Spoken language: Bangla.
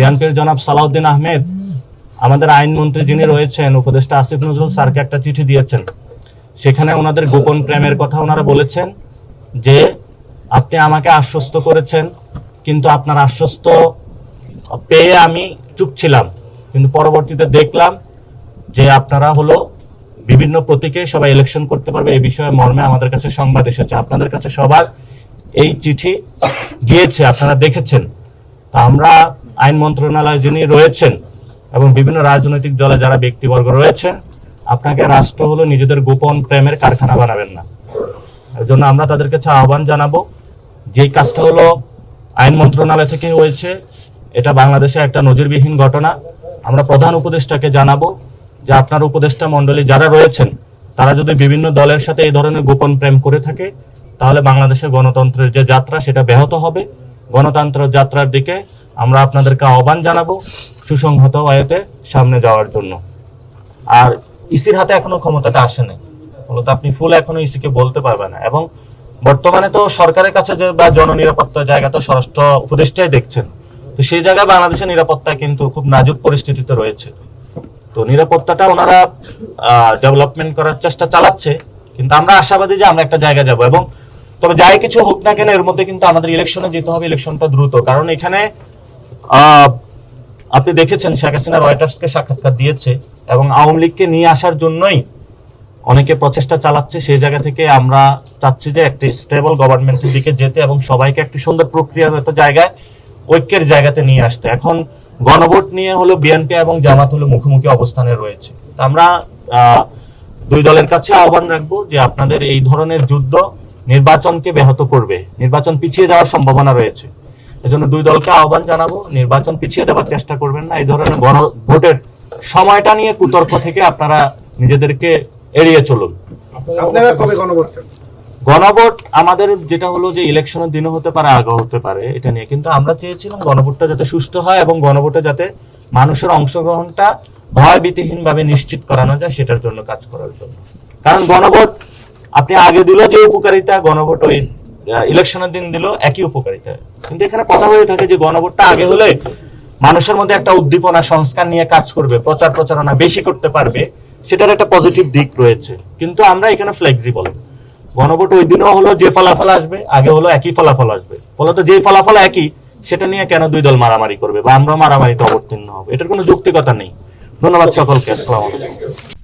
বিএনপির জনাব সালাউদ্দিন আহমেদ, আমাদের আইনমন্ত্রী যিনি রয়েছেন, উপদেষ্টা আসিফ নজরুল স্যারকে একটা চিঠি দিয়েছেন। সেখানে ওনাদের গোপন প্রেমের কথা ওনারা বলেছেন যে, আপনি আমাকে আশ্বস্ত করেছেন, কিন্তু আপনার আশ্বস্ত পেয়ে আমি চুপ ছিলাম। কিন্তু পরবর্তীতে দেখলাম যে আপনারা হলো বিভিন্ন প্রতীকে সবাই ইলেকশন করতে পারবে, এই বিষয়ে মর্মে আমাদের কাছে সংবাদ এসেছে। আপনাদের কাছে সবার এই চিঠি গিয়েছে, আপনারা দেখেছেন। আমরা আইন মন্ত্রণালয়ে যিনি রয়েছেন এবং বিভিন্ন রাজনৈতিক দলে যারা ব্যক্তিবর্গ রয়েছেন আপনাকে রাষ্ট্র হলো নিজেদের গোপন প্রেমের কারখানা বানাবেন না। এর জন্য আমরা তাদের কাছে আহ্বান জানাব, যে কাজটা হলো আইন মন্ত্রণালয় থেকে হয়েছে, এটা বাংলাদেশে একটা নজিরবিহীন ঘটনা। আমরা প্রধান উপদেষ্টাকে জানাব যে আপনার উপদেষ্টা মণ্ডলী যারা রয়েছেন, তারা যদি বিভিন্ন দলের সাথে এই ধরনের গোপন প্রেম করে থাকে, তাহলে বাংলাদেশের গণতন্ত্রের যে যাত্রা, সেটা ব্যাহত হবে। গণতন্ত্রের যাত্রার দিকে আমরা আপনাদেরকে আহ্বান জানাব সুসংহত ওয়েতে সামনে যাওয়ার জন্য। আর ইসির হাতে এখনও ক্ষমতাটা আসেনি মূলত আপনি ফুল এখনও ইসিকে বলতে পারবেন না। এবং বর্তমানে তো সরকারের কাছে যে বা জননিরাপত্তার জায়গা তো স্বরাষ্ট্র উপদেষ্টাই দেখছেন। তো সেই জায়গায় বাংলাদেশের নিরাপত্তা কিন্তু খুব নাজুক পরিস্থিতিতে রয়েছে। তো নিরাপত্তাটা ওনারা ডেভেলপমেন্ট করার চেষ্টা চালাচ্ছে। কিন্তু আমরা আশাবাদী যে আমরা একটা জায়গায় যাব। এবং তবে যাই কিছু হোক না কেন, এর মধ্যে কিন্তু আমাদের ইলেকশনে যেতে হবে ইলেকশনটা দ্রুত। কারণ এখানে আপনি দেখেছেন, শেখ হাসিনা রয়টার্সকে সাক্ষাৎকার দিয়েছে এবং আওয়ামী লীগকে নিয়ে আসার জন্যই অনেকে প্রচেষ্টা চালাচ্ছে। সেই জায়গা থেকে আমরা চাচ্ছি যে একটি স্টেবল গভর্নমেন্টের দিকে যেতে এবং সবাইকে একটি সুন্দর প্রক্রিয়াগত জায়গায়, ঐক্যের জায়গাতে নিয়ে আসতে। এখন গণভোট নিয়ে হলো বিএনপি এবং জামাত হলো মুখোমুখি অবস্থানে রয়েছে। আমরা দুই দলের কাছে আহ্বান রাখব যে আপনাদের এই ধরনের যুদ্ধ নির্বাচনকে ব্যাহত করবে। নির্বাচন পিছিয়ে যাওয়ার সম্ভাবনা রয়েছে। এজন্য দুই দলকে আহ্বান জানাব নির্বাচন পিছিয়ে দেওয়ার চেষ্টা করবেন না। এই ধরনের গণভোটের সময়টা নিয়ে কুতর্ক থেকে আপনারা নিজেদেরকে এড়িয়ে চলুন। গণভোট আমাদের যেটা হলো যে ইলেকশনের দিনও হতে পারে আগে হতে পারে এটা নিয়ে। কিন্তু আমরা চেয়েছিলাম গণভোটটা যাতে সুষ্ঠু হয় এবং গণভোটে যাতে মানুষের অংশগ্রহণটা ভয়ভীতিহীন ভাবে নিশ্চিত করানো যায় সেটার জন্য কাজ করার জন্য। কারণ গণভোট আপনি আগে দিল যে উপকারিতা, গণভোট ওই ইলেকশনের দিন দিল একই উপকারিতা। কিন্তু এখানে কথা হয়ে থাকে যে গণভোটটা আগে হলে মানুষের মধ্যে একটা উদ্দীপনা, সংস্কার নিয়ে কাজ করবে, প্রচার প্রচারণা বেশি করতে পারবে, সেটার একটা পজিটিভ দিক রয়েছে। কিন্তু আমরা এখানে ফ্লেক্সিবল গণভোট ওই দিনও হলো যে ফলাফল আসবে, আগে হলো একই ফলাফল আসবে। ফলত যে ফলাফল একই, সেটা নিয়ে কেন দুই দল মারামারি করবে বা আমরা মারামারিতে অবতীর্ণ হবে? এটার কোনো যৌক্তিকতা নেই। ধন্যবাদ সকলকে। আসসালামু আলাইকুম।